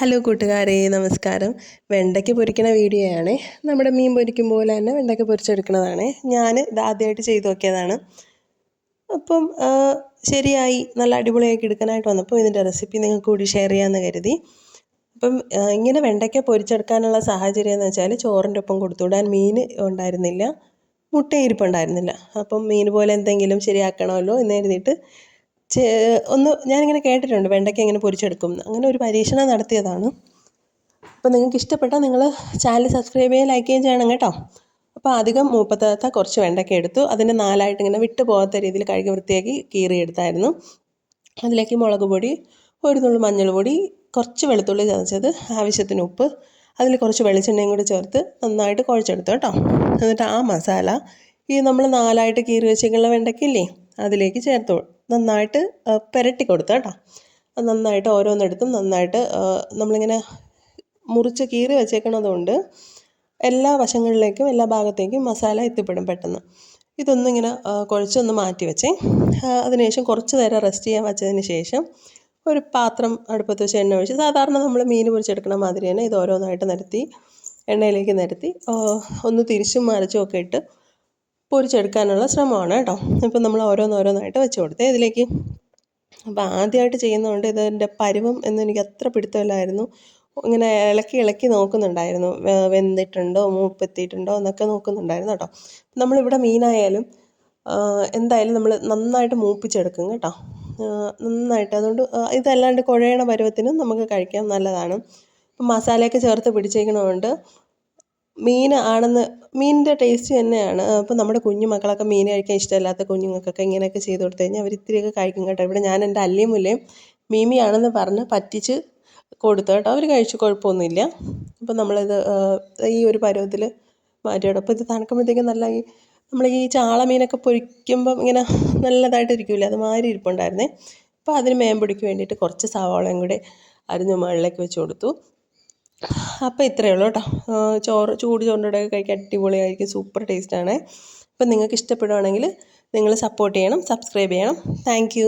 Hello കൂട്ടുകാരെ നമസ്കാരം. വെണ്ടയ്ക്ക് പൊരിക്കുന്ന video ആണ് നമ്മുടെ മീൻ പൊരിക്കും പോലെ തന്നെ വെണ്ടയ്ക്ക് പൊരിച്ചെടുക്കുന്നതാണ്. ഞാൻ ഇത് ചെയ്തു നോക്കിയതാണ്. അപ്പം ശരിയായി നല്ല അടിപൊളിയാക്കി എടുക്കാനായിട്ട് വന്നപ്പോൾ ഇതിന്റെ റെസിപ്പി നിങ്ങൾക്ക് കൂടി ഷെയർ ചെയ്യാമെന്ന് കരുതി. അപ്പം ഇങ്ങനെ വെണ്ടയ്ക്ക പൊരിച്ചെടുക്കാനുള്ള സാഹചര്യം എന്ന് വെച്ചാൽ ചോറിന്റെ ഒപ്പം കൊടുത്തുവിടാൻ മീൻ ഉണ്ടായിരുന്നില്ല. മുട്ടയിരിപ്പുണ്ടായിരുന്നില്ല അപ്പം മീൻ പോലെ എന്തെങ്കിലും ശരിയാക്കണമല്ലോ എന്ന് കരുതിയിട്ട് ഒന്ന് ഞാനിങ്ങനെ കേട്ടിട്ടുണ്ട് വെണ്ടയ്ക്ക എങ്ങനെ പൊരിച്ചെടുക്കും അങ്ങനെ ഒരു പരീക്ഷണം നടത്തിയതാണ്. അപ്പോൾ നിങ്ങൾക്ക് ഇഷ്ടപ്പെട്ടാൽ നിങ്ങൾ ചാനൽ സബ്സ്ക്രൈബ് ചെയ്യുകയും ലൈക്ക് ചെയ്യുകയും ചെയ്യണം കേട്ടോ. അപ്പോൾ അധികം മൂപ്പത്താത്ത കുറച്ച് വെണ്ടയ്ക്ക എടുത്തു. അതിനെ നാലായിട്ട് ഇങ്ങനെ വിട്ടു പോകാത്ത രീതിയിൽ കഴുകി വൃത്തിയാക്കി കീറി എടുത്തായിരുന്നു. അതിലേക്ക് മുളക് പൊടി ഒരു തുള്ളി മഞ്ഞൾ പൊടി കുറച്ച് വെളുത്തുള്ളി ചതച്ചത് ആവശ്യത്തിന് ഉപ്പ് അതിൽ കുറച്ച് വെളിച്ചെണ്ണയും കൂടി ചേർത്ത് നന്നായിട്ട് കുഴച്ചെടുത്തു കേട്ടോ. എന്നിട്ട് ആ മസാല ഈ നമ്മൾ നാലായിട്ട് കീറി വെച്ചേക്കുള്ള വെണ്ടയ്ക്കില്ലേ അതിലേക്ക് ചേർത്ത്. നന്നായിട്ട് പുരട്ടി കൊടുത്തു കേട്ടോ. നന്നായിട്ട് ഓരോന്നെടുത്തും നന്നായിട്ട് നമ്മളിങ്ങനെ മുറിച്ച് കീറി വെച്ചേക്കണതുകൊണ്ട് എല്ലാ വശങ്ങളിലേക്കും എല്ലാ ഭാഗത്തേക്കും മസാല എത്തിപ്പെടും പെട്ടെന്ന്. ഇതൊന്നിങ്ങനെ കുഴച്ചൊന്ന് മാറ്റി വെച്ചേ. അതിനുശേഷം കുറച്ച് നേരം റെസ്റ്റ് ചെയ്യാൻ വെച്ചതിന് ശേഷം ഒരു പാത്രം അടുപ്പത്ത് വെച്ച് എണ്ണ ഒഴിച്ച് സാധാരണ നമ്മൾ മീൻ പൊരിച്ചെടുക്കണ മാതിരി തന്നെ ഇത് ഓരോന്നായിട്ട് നിരത്തി എണ്ണയിലേക്ക് നിരത്തി ഒന്ന് തിരിച്ചും മറിച്ചും ഒക്കെ ഇട്ട് പൊരിച്ചെടുക്കാനുള്ള ശ്രമമാണ് കേട്ടോ. ഇപ്പം നമ്മൾ ഓരോന്നോരോന്നായിട്ട് വെച്ച് കൊടുത്തേ ഇതിലേക്ക്. അപ്പോൾ ആദ്യമായിട്ട് ചെയ്യുന്നതുകൊണ്ട് ഇതിന്റെ പരുവം എന്ന് എനിക്ക് അത്ര പിടുത്തമില്ലായിരുന്നു. ഇങ്ങനെ ഇളക്കി ഇളക്കി നോക്കുന്നുണ്ടായിരുന്നു. വെന്തിട്ടുണ്ടോ മൂപ്പെത്തിയിട്ടുണ്ടോ എന്നൊക്കെ നോക്കുന്നുണ്ടായിരുന്നു കേട്ടോ. നമ്മളിവിടെ മീനായാലും എന്തായാലും നമ്മൾ നന്നായിട്ട് മൂപ്പിച്ചെടുക്കും കേട്ടോ. നന്നായിട്ട് അതുകൊണ്ട് ഇതല്ലാണ്ട് കുഴയണ പരുവത്തിനും നമുക്ക് കഴിക്കാം നല്ലതാണ്. മസാലയൊക്കെ ചേർത്ത് പിടിച്ചേക്കണതുകൊണ്ട് മീൻ ആണെന്ന് മീനിന്റെ ടേസ്റ്റ് തന്നെയാണ്. അപ്പോൾ നമ്മുടെ കുഞ്ഞു മക്കളൊക്കെ മീൻ കഴിക്കാൻ ഇഷ്ടമില്ലാത്ത കുഞ്ഞുങ്ങൾക്കൊക്കെ ഇങ്ങനെയൊക്കെ ചെയ്ത് കൊടുത്തു കഴിഞ്ഞാൽ അവർ ഇത്തിരിയൊക്കെ കഴിക്കും കേട്ടോ. ഇവിടെ ഞാൻ എന്റെ അല്ലിയും മുല്ലയും മീമിയാണെന്ന് പറഞ്ഞ് പറ്റിച്ച് കൊടുത്തു കേട്ടോ. അവർ കഴിച്ചു കുഴപ്പമൊന്നുമില്ല. അപ്പോൾ നമ്മളിത് ഈ ഒരു പരുവത്തിൽ മാറ്റിയിടും അപ്പോൾ ഇത് തണുക്കുമ്പോഴത്തേക്കും നല്ല ഈ നമ്മൾ ഈ ചാള മീനൊക്കെ പൊരിക്കുമ്പം ഇങ്ങനെ നല്ലതായിട്ട് ഇരിക്കില്ല അതുമാതിരി ഇരിപ്പുണ്ടായിരുന്നേ. അപ്പോൾ അതിന് മേമ്പൊടിക്ക് വേണ്ടിയിട്ട് കുറച്ച് സവാളയും കൂടെ അരിഞ്ഞ് മുകളിലേക്ക് വെച്ച് കൊടുത്തു. അപ്പോൾ ഇത്രയേ ഉള്ളൂ കേട്ടോ. ചോറ് ചൂട് ചോറിന്റെ കൂടെ കഴിക്കാൻ അടിപൊളിയായിരിക്കും സൂപ്പർ ടേസ്റ്റാണ്. അപ്പം നിങ്ങൾക്ക് ഇഷ്ടപ്പെടുവാണെങ്കിൽ നിങ്ങൾ സപ്പോർട്ട് ചെയ്യണം സബ്സ്ക്രൈബ് ചെയ്യണം. താങ്ക്